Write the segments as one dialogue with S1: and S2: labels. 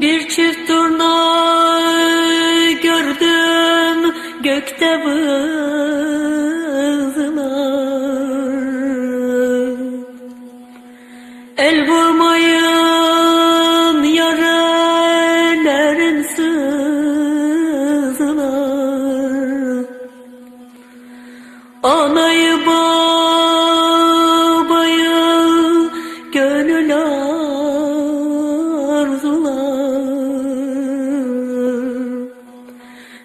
S1: Bir çift turna gördüm gökte vızlar. El bu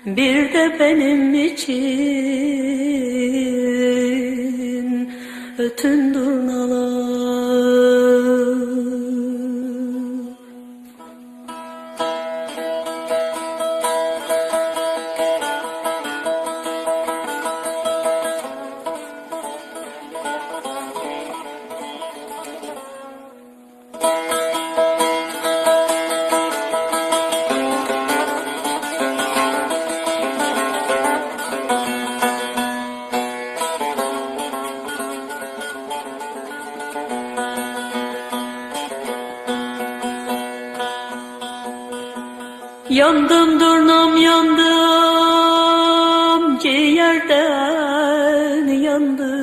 S1: Bir de benim için ötün durnalar Yandım durnam yandım ciğerden yandım.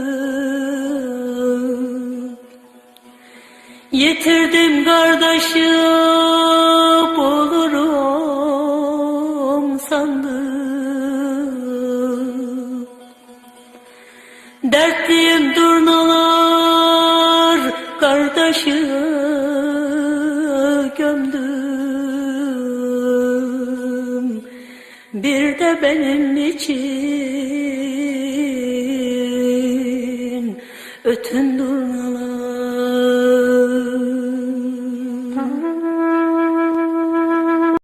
S1: Yitirdim kardeşi bulurum sandım. Dertliyim durnalar kardeşi Bir de benim için. Ötün durnalar